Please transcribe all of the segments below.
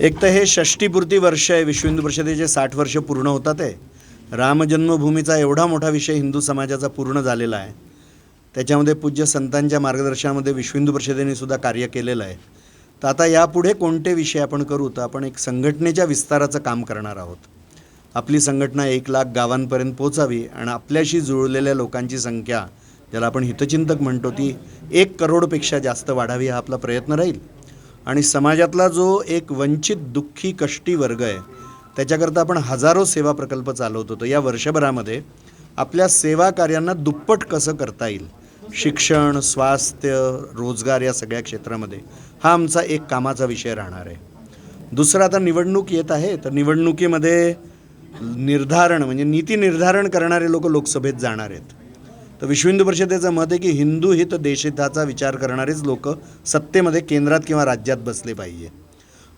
एक तर हे षष्टीपूर्ती वर्ष आहे विश्व हिंदू परिषदेचे साठ वर्ष पूर्ण होतात आहे रामजन्मभूमीचा एवढा मोठा विषय हिंदू समाजाचा पूर्ण झालेला आहे. त्याच्यामध्ये पूज्य संतांच्या मार्गदर्शनामध्ये विश्व हिंदू परिषदेने सुद्धा कार्य केलेलं आहे. तर आता यापुढे कोणते विषय आपण करू? तर आपण एक संघटनेच्या विस्ताराचं काम करणार आहोत. आपली संघटना एक लाख गावांपर्यंत पोचावी आणि आपल्याशी जुळलेल्या लोकांची संख्या ज्याला आपण हितचिंतक म्हणतो ती एक करोडपेक्षा जास्त वाढावी हा आपला प्रयत्न राहील. आणि समाजातला जो एक वंचित दुःखी कष्टी वर्ग आहे त्याच्याकरता आपण हजारो सेवा प्रकल्प चालवत. होतो या वर्षभरामध्ये आपल्या सेवा कार्यांना दुप्पट कसं करता येईल? शिक्षण स्वास्थ्य रोजगार या सगळ्या क्षेत्रामध्ये हा आमचा एक कामाचा विषय राहणार आहे. दुसरं आता निवडणूक येत आहे तर निवडणुकीमध्ये निर्धारण म्हणजे नीती निर्धारण करणारे लोक लोकसभेत जाणार आहेत. तर विश्व हिंदू परिषदेचं मत आहे की हिंदू हित देशहिताचा विचार करणारेच लोक सत्तेमध्ये केंद्रात किंवा राज्यात बसले पाहिजे.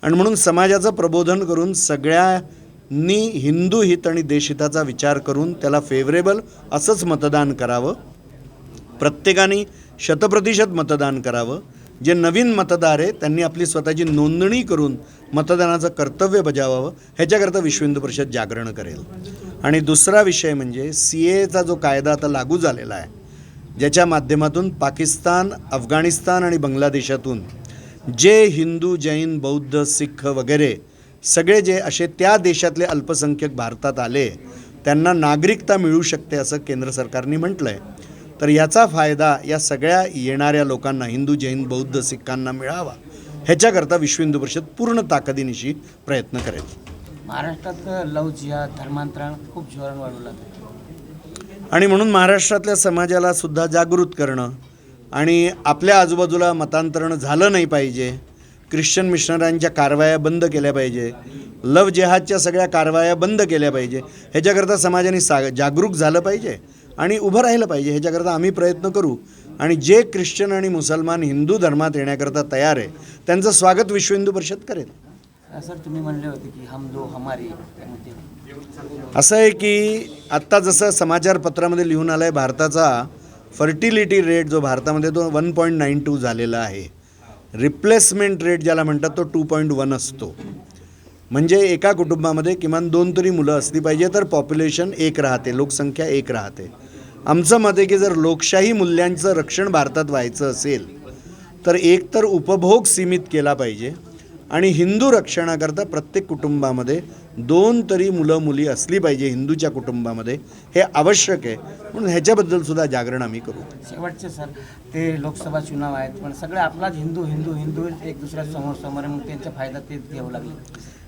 आणि म्हणून समाजाचं प्रबोधन करून सगळ्यांनी हिंदू हित आणि देशहिताचा विचार करून त्याला फेवरेबल असंच मतदान करावं. प्रत्येकाने शतप्रतिशत मतदान करावं. जे नवीन मतदार आहे त्यांनी आपली स्वतःची नोंदणी करून मतदानाचं कर्तव्य बजावावं. ह्याच्याकरता विश्व हिंदू परिषद जागरण करेल. आणि दुसरा विषय म्हणजे सी एचा जो कायदा आता लागू झालेला आहे ज्याच्या माध्यमातून पाकिस्तान अफगाणिस्तान आणि बांगलादेशातून जे हिंदू जैन बौद्ध सिख वगैरे सगळे जे असे त्या देशातले अल्पसंख्यक भारतात आले त्यांना नागरिकता मिळू शकते असं केंद्र सरकारने म्हटलं आहे तर याचा फायदा या सगळ्या येणाऱ्या लोकांना हिंदू जैन बौद्ध सिखांना मिळावा ह्याच्याकरता विश्व हिंदू परिषद पूर्ण ताकदीनिशी प्रयत्न करेल. महाराष्ट्रात लव जिहाद धर्मांतरण खूप जोरान वाढवलं जातं. आणि म्हणून महाराष्ट्रातल्या समाजाला सुद्धा जागृत करणं आणि आपल्या आजूबाजूला मतांतरण झालं नाही पाहिजे ख्रिश्चन मिशनरांच्या कारवाया बंद केल्या पाहिजे लव जेहादच्या सगळ्या कारवाया बंद केल्या पाहिजे ह्याच्याकरता समाजाने सा जागरूक झालं पाहिजे आणि उभं राहिलं पाहिजे ह्याच्याकरता आम्ही प्रयत्न करू. आणि जे ख्रिश्चन आणि मुसलमान हिंदू धर्मात येण्याकरता तयार आहे त्यांचं स्वागत विश्व हिंदू परिषद करेल. सर तुम्ही म्हणले होते की हम दो हमारी असं आहे की आत्ता जसं समाचारपत्रामध्ये लिहून आलं आहे भारताचा फर्टिलिटी रेट जो भारतामध्ये तो वन पॉईंट नाईन टू झालेला आहे. रिप्लेसमेंट रेट ज्याला म्हणतात तो टू पॉईंट वन असतो. म्हणजे एका कुटुंबामध्ये किमान दोन तरी मुलं असली पाहिजे तर पॉप्युलेशन एक राहते लोकसंख्या एक राहते. आमचं मत आहे की जर लोकशाही मूल्यांचं रक्षण भारतात व्हायचं असेल तर एक तर उपभोग सीमित केला पाहिजे. आणि हिंदू रक्षणाकरता प्रत्येक कुटुंबामध्ये दोन तरी मुलं मुली असली पाहिजे हिंदूच्या कुटुंबामध्ये हे आवश्यक आहे. म्हणून ह्याच्याबद्दल सुद्धा जागरण आम्ही करू. शेवटचे सर ते लोकसभा चुनाव आहेत पण सगळे आपलाच हिंदू हिंदू हिंदू एक दुसऱ्या समोर समोर मग त्यांचा फायदा ते घेऊ लागले.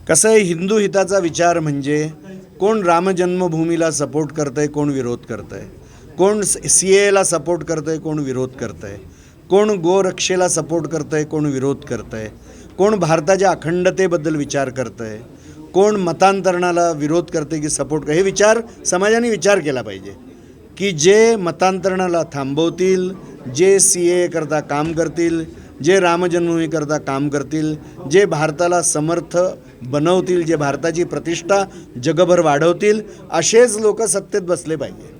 कसं आहे हिंदू हिताचा विचार म्हणजे कोण रामजन्मभूमीला सपोर्ट करतं आहे कोण विरोध करतं आहे कोण सी एला सपोर्ट करतं आहे कोण विरोध करतं आहे कोण गोरक्षेला सपोर्ट करतं आहे कोण विरोध करतं आहे कोण भारताच्या अखंडतेबद्दल विचार करतं आहे कोण मतांतरणाला विरोध करते की सपोर्ट हे विचार समाजाने विचार केला पाहिजे. की जे मतांतरणाला थांबवतील जे सी ए करता काम करतील जे रामजन्मभूमीकरता काम करतील जे भारताला समर्थ बनवतील जे भारताची प्रतिष्ठा जगभर वाढवतील असेच लोक सत्तेत बसले पाहिजे.